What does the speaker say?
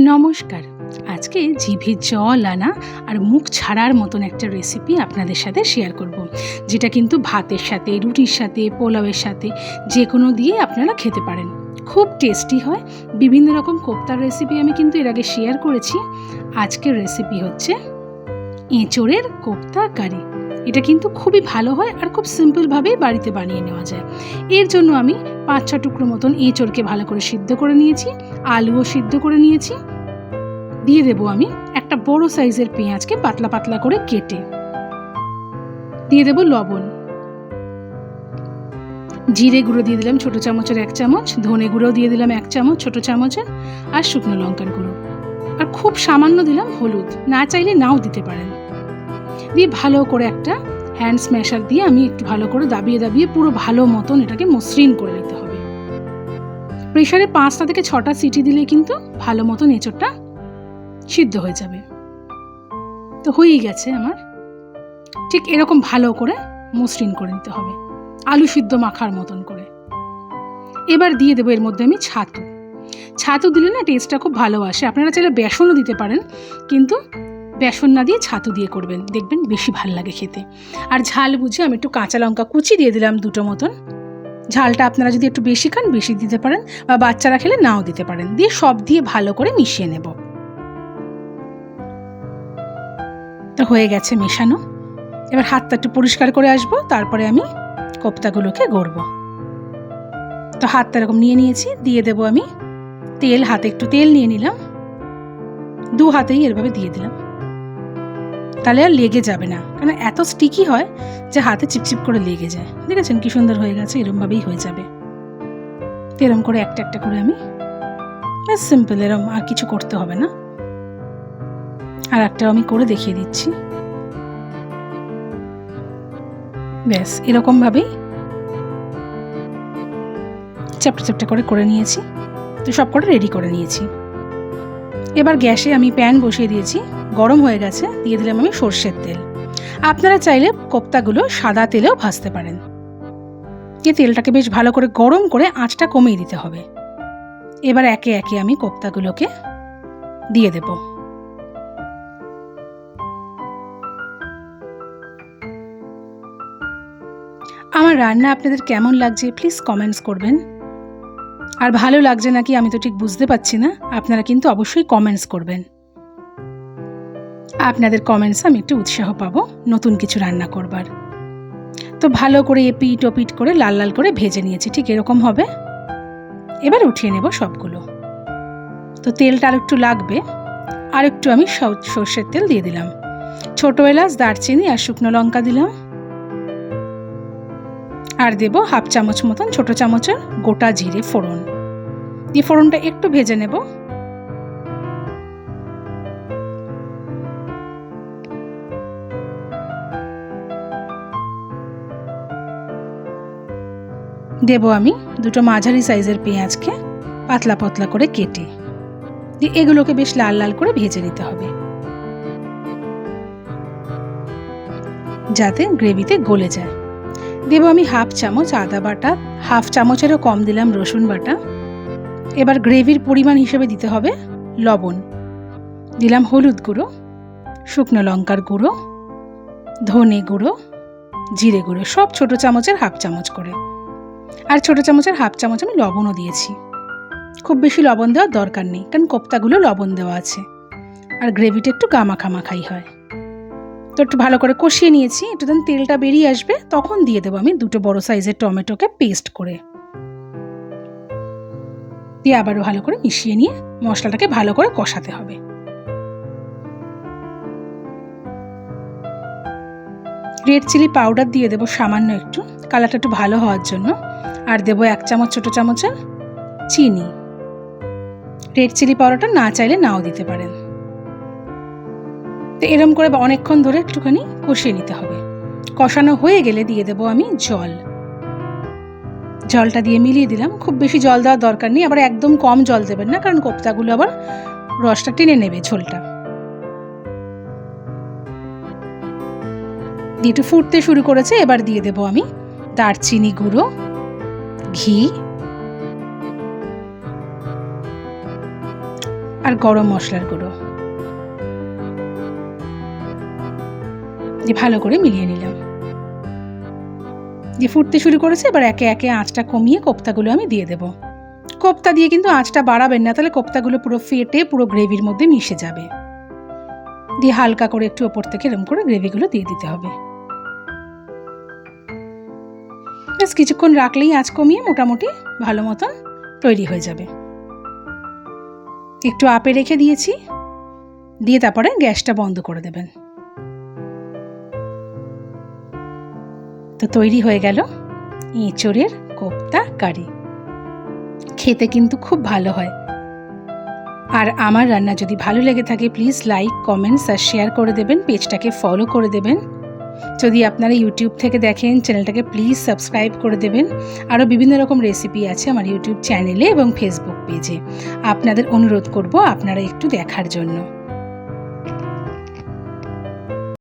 নমস্কার। আজকে জিভে জল আনা আর মুখ ছাড়ার মতন একটা রেসিপি আপনাদের সাথে শেয়ার করব। যেটা কিন্তু ভাতের সাথে, রুটির সাথে, পোলাওয়ের সাথে যে কোনো দিয়ে আপনারা খেতে পারেন। খুব টেস্টি হয়। বিভিন্ন রকম কোপ্তার রেসিপি আমি কিন্তু এর আগে শেয়ার করেছি। আজকের রেসিপি হচ্ছে এঁচোড়ের কোপ্তা কারি। এটা কিন্তু খুবই ভালো হয় আর খুব সিম্পলভাবেই বাড়িতে বানিয়ে নেওয়া যায়। এর জন্য আমি পাঁচ ছ টুকরো মতন এঁচোড়কে ভালো করে সিদ্ধ করে নিয়েছি, আলুও সিদ্ধ করে নিয়েছি। দিয়ে দেব আমি একটা বড় সাইজের পেঁয়াজকে পাতলা পাতলা করে কেটে। দিয়ে দেব লবণ। জিরে গুঁড়ো দিয়ে দিলাম ছোটো চামচের এক চামচ, ধনে গুঁড়ো দিয়ে দিলাম এক চামচ ছোটো চামচের আর শুকনো লঙ্কার গুঁড়ো। আর খুব সামান্য দিলাম হলুদ, না চাইলে নাও দিতে পারেন। দিয়ে ভালো করে একটা হ্যান্ড স্ম্যাশার দিয়ে আমি একটু ভালো করে দাবিয়ে দাবিয়ে পুরো ভালো মতন এটাকে মসৃণ করে নিতে হবে। প্রেশারে পাঁচটা থেকে ছটা সিটি দিলে কিন্তু ভালো মতন এঁচোড়টা সিদ্ধ হয়ে যাবে। তো হয়েই গেছে আমার। ঠিক এরকম ভালো করে মসৃণ করে নিতে হবে। আলু সিদ্ধ মাখার মতন করে। এবার দিয়ে দেবো এর মধ্যে আমি ছাতু। ছাতু দিলে না টেস্টটা খুব ভালো আসে। আপনারা চাইলে বেসনও দিতে পারেন, কিন্তু বেসন না দিয়ে ছাতু দিয়ে করবেন। দেখবেন বেশি ভালো লাগে খেতে। আর ঝাল বুঝে আমি একটু কাঁচা লঙ্কা কুচি দিয়ে দিলাম দুটো মতন। ঝালটা আপনারা যদি একটু বেশি খান, বেশি দিতে পারেন বা বাচ্চারা খেলে নাও দিতে পারেন। দিয়ে সব দিয়ে ভালো করে মিশিয়ে নেব। তো হয়ে গেছে মেশানো। এবার হাতটা একটু পরিষ্কার করে আসব, তারপরে আমি কোপ্তাগুলোকে গড়ব। তো হাতটা এরকম নিয়ে নিয়েছি, দিয়ে দেবো আমি তেল। হাতে একটু তেল নিয়ে নিলাম। দু হাতেই এরভাবে দিয়ে দিলাম। তাহলে আর লেগে যাবে না। কারণ এত স্টিকি হয় যে হাতে চিপচিপ করে লেগে যায়। দেখেছেন কি সুন্দর হয়ে গেছে? এরমভাবেই হয়ে যাবে। এরম করে একটা একটা করে আমি ব্যাস সিম্পল এরম আর কিছু করতে হবে না। আর একটা আমি করে দেখিয়ে দিচ্ছি। ব্যাস, এরকমভাবেই চ্যাপটা চ্যাপটা করে করে নিয়েছি। তো সব করে রেডি করে নিয়েছি। এবার গ্যাসে আমি প্যান বসিয়ে দিয়েছি, গরম হয়ে গেছে, দিয়ে দিলাম আমি সর্ষের তেল। আপনারা চাইলে কোপ্তাগুলো সাদা তেলেও ভাজতে পারেন। দিয়ে তেলটাকে বেশ ভালো করে গরম করে আঁচটা কমিয়ে দিতে হবে। এবার একে একে আমি কোপ্তাগুলোকে দিয়ে দেব। আমার রান্না আপনাদের কেমন লাগছে প্লিজ কমেন্টস করবেন। আর ভালো লাগছে নাকি আমি তো ঠিক বুঝতে পারছি না। আপনারা কিন্তু অবশ্যই কমেন্টস করবেন। আপনাদের কমেন্টস আমি একটু উৎসাহ পাবো নতুন কিছু রান্না করবার। তো ভালো করে এপিট ওপিট করে লাল লাল করে ভেজে নিয়েছি, ঠিক এরকম হবে? এবার উঠিয়ে নেব সবগুলো। তো তেলটা আর একটু লাগবে আর একটু আমি সর্ষের তেল দিয়ে দিলাম। ছোটো এলাচ, দারচিনি আর শুকনো লঙ্কা দিলাম। আর দেব হাফ চামচ মতন ছোট চামচের গোটা জিরে ফোড়ন। দিয়ে ফোড়নটা একটু ভেজে নেব। দেব আমি দুটো মাঝারি সাইজের পেঁয়াজকে পাতলা পাতলা করে কেটে। দিয়ে এগুলোকে বেশ লাল লাল করে ভেজে নিতে হবে। যাতে গ্রেভিতে গলে যায়। দেবো আমি হাফ চামচ আদা বাটা, হাফ চামচেরও কম দিলাম রসুন বাটা। এবার গ্রেভির পরিমাণ হিসেবে দিতে হবে লবণ। দিলাম হলুদ গুঁড়ো, শুকনো লঙ্কার গুঁড়ো, ধনে গুঁড়ো, জিরে গুঁড়ো, সব ছোট চামচের হাফ চামচ করে। আর ছোট চামচের হাফ চামচ আমি লবণও দিয়েছি। খুব বেশি লবণ দেওয়ার দরকার নেই, কারণ কোপ্তাগুলো লবণ দেওয়া আছে। আর গ্রেভিটা একটু গামাখামাখাই হয়। তো একটু ভালো করে কষিয়ে নিয়েছি, একটু তেলটা বেরিয়ে আসবে, তখন দিয়ে দেবো আমি দুটো বড় সাইজের টমেটোকে পেস্ট করে। দিয়ে আবারও ভালো করে মিশিয়ে নিয়ে মশলাটাকে ভালো করে কষাতে হবে। রেড চিলি পাউডার দিয়ে দেবো সামান্য একটু। কালারটা একটু ভালো হওয়ার জন্য। আর দেবো এক চামচ, ছোটো চামচের চিনি। রেড চিলি পাউডারটা না চাইলে নাও দিতে পারেন। তো এরম করে অনেকক্ষণ ধরে একটুখানি কষিয়ে নিতে হবে। কষানো হয়ে গেলে দিয়ে দেবো আমি জল। জলটা দিয়ে মিলিয়ে দিলাম। খুব বেশি জল দেওয়ার দরকার নেই, আবার একদম কম জল দেবেন না, কারণ কোপ্তাগুলো আবার রসটা টেনে নেবে ঝোলটা। দিয়ে একটু ফুটতে শুরু করেছে, এবার দিয়ে দেবো আমি দারচিনি গুঁড়ো, ঘি আর গরম মশলার গুঁড়ো। দিয়ে ভালো করে মিলিয়ে নিলাম। দিয়ে ফুটতে শুরু করেছে, এবার একে একে আঁচটা কমিয়ে কোপ্তাগুলো আমি দিয়ে দেব। কোপ্তা দিয়ে কিন্তু আঁচটা বাড়াবেন না, তাহলে কোপ্তাগুলো পুরো ফেটে পুরো গ্রেভির মধ্যে মিশে যাবে। দিয়ে হালকা করে একটু ওপর থেকে এরম করে গ্রেভিগুলো দিয়ে দিতে হবে। ব্যাস কিছুক্ষণ রাখলেই আঁচ কমিয়ে মোটামুটি ভালো মতন তৈরি হয়ে যাবে। একটু আপে রেখে দিয়েছি, দিয়ে তারপরে গ্যাসটা বন্ধ করে দেবেন। তো তৈরি হয়ে গেল এঁচড়ের কোপ্তা কারি। খেতে কিন্তু খুব ভালো হয়। আর আমার রান্না যদি ভালো লেগে থাকে প্লিজ লাইক কমেন্টস আর শেয়ার করে দেবেন, পেজটাকে ফলো করে দেবেন। যদি আপনারা ইউটিউব থেকে দেখেন চ্যানেলটাকে প্লিজ সাবস্ক্রাইব করে দেবেন। আরও বিভিন্ন রকম রেসিপি আছে আমার ইউটিউব চ্যানেলে এবং ফেসবুক পেজে আপনাদের অনুরোধ করব আপনারা একটু দেখার জন্য।